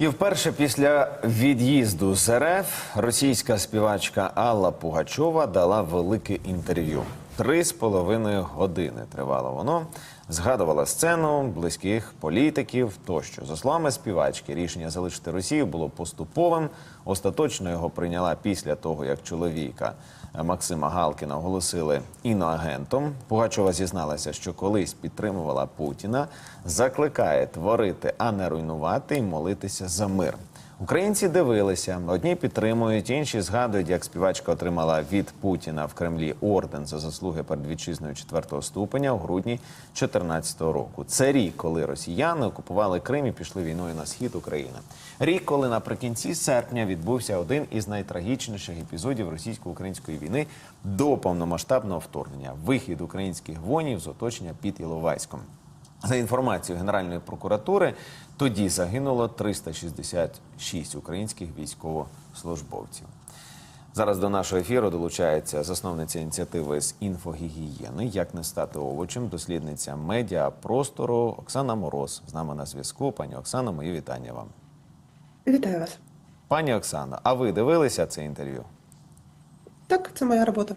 І вперше після від'їзду з РФ російська співачка Алла Пугачова дала велике інтерв'ю. Три з половиною години тривало воно. Згадувала сцену, близьких політиків тощо. За словами співачки, рішення залишити Росію було поступовим. Остаточно його прийняла після того, як чоловіка Максима Галкіна оголосили іноагентом. Пугачова зізналася, що колись підтримувала Путіна, закликає творити, а не руйнувати і молитися за мир. Українці дивилися, одні підтримують, інші згадують, як співачка отримала від Путіна в Кремлі орден за заслуги перед вітчизною четвертого ступеня у грудні 2014 року. Це рік, коли росіяни окупували Крим і пішли війною на схід України. Рік, коли наприкінці серпня відбувся один із найтрагічніших епізодів російсько-української війни до повномасштабного вторгнення вихід українських воїнів з оточення під Іловайськом. За інформацією Генеральної прокуратури, тоді загинуло 366 українських військовослужбовців. Зараз до нашого ефіру долучається засновниця ініціативи з інфогігієни Як не стати овочем, дослідниця медіа простору Оксана Мороз. З нами на зв'язку. Пані Оксано, мої вітання вам. Вітаю вас. Пані Оксано, а ви дивилися це інтерв'ю? Так, це моя робота.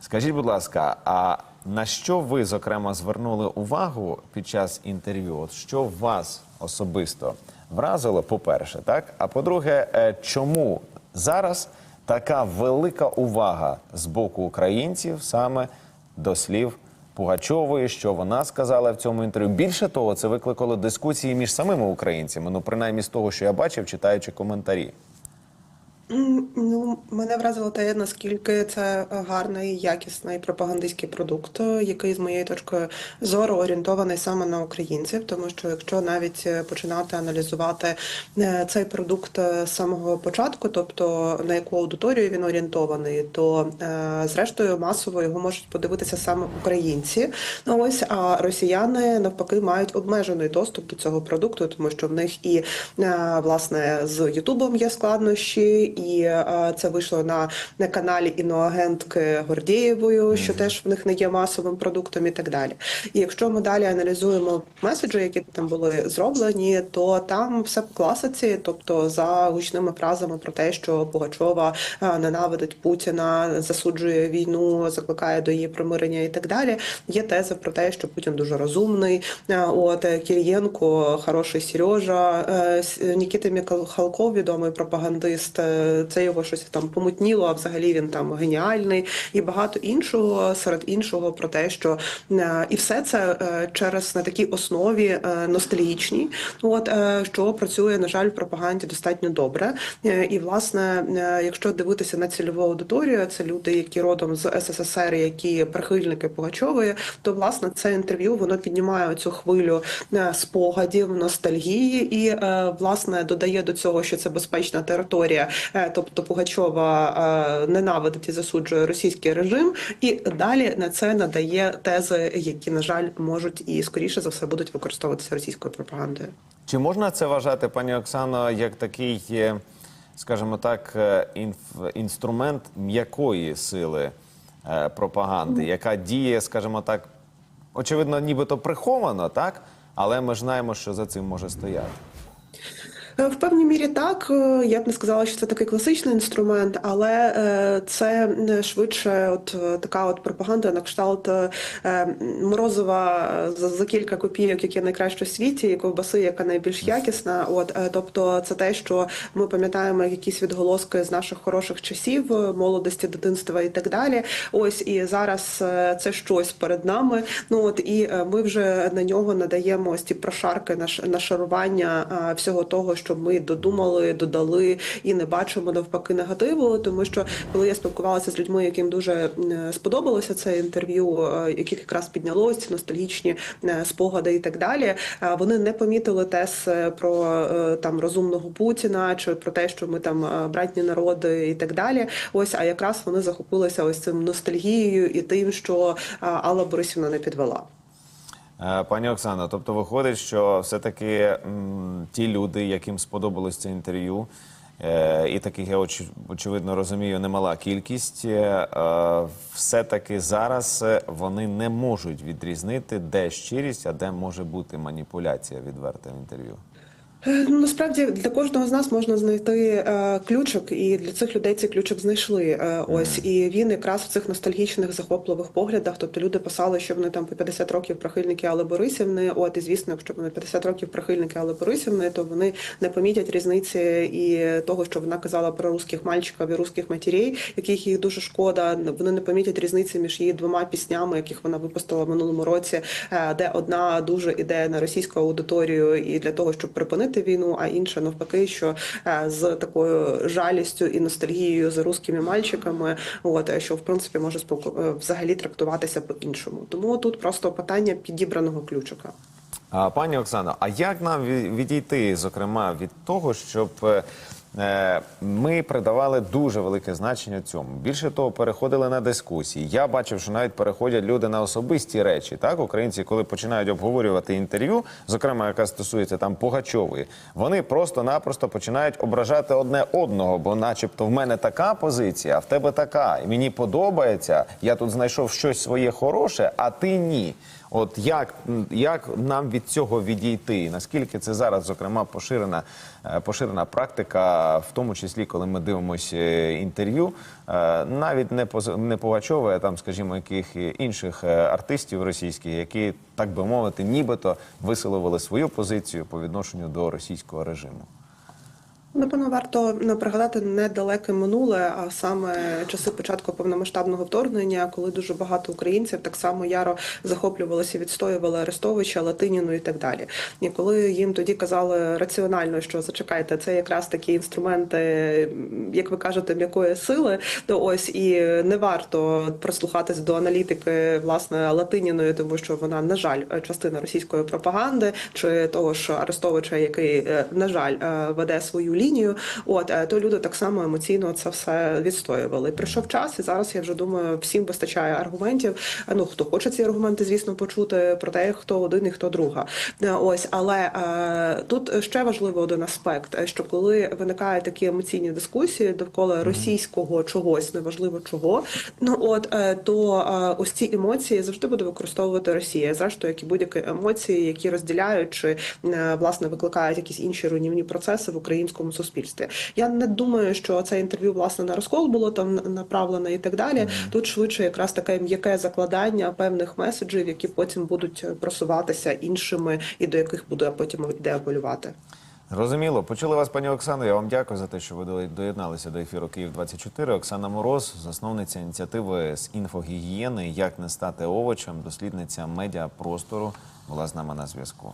Скажіть, будь ласка, а на що ви зокрема звернули увагу під час інтерв'ю? От що вас особисто вразило, по-перше, так? А по-друге, е, чому зараз така велика увага з боку українців саме до слів Пугачової, що вона сказала в цьому інтерв'ю? Більше того, це викликало дискусії між самими українцями. Ну, принаймні з того, що я бачив, читаючи коментарі. Ну, мене вразило те, наскільки це гарний, якісний пропагандистський продукт, який з моєї точки зору орієнтований саме на українців. Тому що якщо навіть е, починати аналізувати е, цей продукт е, з самого початку, тобто на яку аудиторію він орієнтований, то зрештою масово його можуть подивитися саме українці. Ну ось а росіяни навпаки мають обмежений доступ до цього продукту, тому що в них і власне з Ютубом є складнощі, і е, це вийшло на, на каналі іноагентки Гордієвою, що теж в них не є масовим продуктом, і так далі. І якщо ми далі аналізуємо меседжі, які там були зроблені, то там все по класиці, тобто за гучними фразами про те, що Пугачова е, ненавидить Путіна, засуджує війну, закликає до її примирення і так далі. Є теза про те, що Путін дуже розумний. Е, От Кірієнко, хороший Сережа, е, Нікіта Міхалков, відомий пропагандист. Це його щось там помутніло, а взагалі він там геніальний і багато іншого серед іншого про те, що е, і все це е, через на такій основі е, ностальгічній, от е, що працює на жаль в пропаганді достатньо добре. І власне, якщо дивитися на цільову аудиторію, це люди, які родом з СССР, які прихильники Пугачової, то власне це інтерв'ю воно піднімає цю хвилю спогадів, ностальгії і власне додає до цього, що це безпечна територія. Е, Тобто Пугачова е, ненавидить і засуджує російський режим, і далі на це надає тези, які на жаль можуть і скоріше за все будуть використовуватися російською пропагандою. Чи можна це вважати, пані Оксано, як такий, е, скажімо так, інф- інструмент м'якої сили пропаганди, яка діє, скажімо так, очевидно, нібито приховано, так? Але ми ж знаємо, що за цим може стояти. Е, В певній мірі так. Е, Я б не сказала, що це такий класичний інструмент, але е, це швидше от така от пропаганда на кшталт Морозова за, за кілька копійок, яке найкраще в світі, і ковбаси, яка найбільш якісна. От тобто, це те, що ми пам'ятаємо якісь відголоски з наших хороших часів, молодості, дитинства і так далі. Ось і зараз це щось перед нами. Ну от і ми вже на нього надаємо ось ці прошарки, нашарування е, всього того, що ми додумали, додали і не бачимо навпаки негативу. Тому що коли я спілкувалася з людьми, яким дуже е, сподобалося це інтерв'ю, е, яких якраз піднялось ці ностальгічні е, спогади і так далі, вони не помітили тез про там розумного Путіна чи про те, що ми там братні народи і так далі. Ось а якраз вони захопилися ось цим ностальгією і тим, що Алла Борисівна не підвела. Е, Пані Оксано, тобто виходить, що все-таки ті люди, яким сподобалось це інтерв'ю, е, і таких я оч- очевидно розумію, немала кількість, е, все-таки зараз вони не можуть відрізнити, де щирість, а де може бути маніпуляція відверта в інтерв'ю. Е, Ну, насправді для кожного з нас можна знайти е, ключик, і для цих людей цей ключик знайшли. Е, ось і він якраз в цих ностальгічних захопливих поглядах. Тобто люди писали, що вони там по 50 років прихильники Алли Борисівни. От і звісно, якщо вони 50 років прихильники Алли Борисівни, то вони не помітять різниці і того, що вона казала про русських мальчиків і русських матерей, яких їй дуже шкода. Вони не помітять різниці між її двома піснями, яких вона випустила в минулому році, де одна дуже іде на російську аудиторію і для того, щоб припинити війну, а інша навпаки, що е, з такою жалістю і ностальгією за русскими мальчиками, от що в принципі може споку- е, взагалі трактуватися по-іншому. Тому тут просто питання підібраного ключика. Пані Оксано, а як нам відійти, зокрема, від того, щоб е, ми придавали дуже велике значення цьому? Більше того, переходили на дискусії. Я бачив, що навіть переходять люди на особисті речі. Так, українці, коли починають обговорювати інтерв'ю, зокрема, яка стосується там Пугачової, вони просто-напросто починають ображати одне одного, бо, начебто, в мене така позиція, а в тебе така. І мені подобається. Я тут знайшов щось своє хороше, а ти ні. От як, як нам від цього відійти? Наскільки це зараз, зокрема, поширена, е, поширена практика, в тому числі, коли ми дивимося е, інтерв'ю, е, навіть не не Пугачова, а там, скажімо, яких інших артистів російських, які, так би мовити, нібито висловили свою позицію по відношенню до російського режиму. Напевно, варто ну, пригадати недалеке минуле, а саме часи початку повномасштабного вторгнення, коли дуже багато українців так само яро захоплювалися, відстоювали Арестовича, Латиніну і так далі. І коли їм тоді казали раціонально, що зачекайте, це якраз такі інструменти, як ви кажете, м'якої сили, то ось і не варто прислухатись до аналітики власне Латиніної, тому що вона, на жаль, частина російської пропаганди, чи того ж Арестовича, який, е, на жаль, е, веде свою лінію. От е, то люди так само емоційно це все відстоювали. Прийшов час, і зараз я вже думаю, всім вистачає аргументів. Е, Ну хто хоче ці аргументи, звісно, почути про те, хто один і хто друга. Е, Ось, але тут ще важливий один аспект, що коли виникають такі емоційні дискусії довкола російського чогось, неважливо чого, ну от то ось ці емоції завжди буде використовувати Росія. Зрештою, як і будь-які емоції, які розділяють чи власне викликають якісь інші руйнівні процеси в українському суспільстві. Я не думаю, що це інтерв'ю власне на розкол було там направлене і так далі. Тут швидше якраз таке м'яке закладання певних меседжів, які потім будуть просуватися іншими, і до яких буде потім йде апелювати. Зрозуміло. Почули вас, пані Оксано. Я вам дякую за те, що ви доєдналися до ефіру Київ 24 Оксана Мороз, засновниця ініціативи з інфогігієни Як не стати овочем, дослідниця медіапростору, була з нами на зв'язку.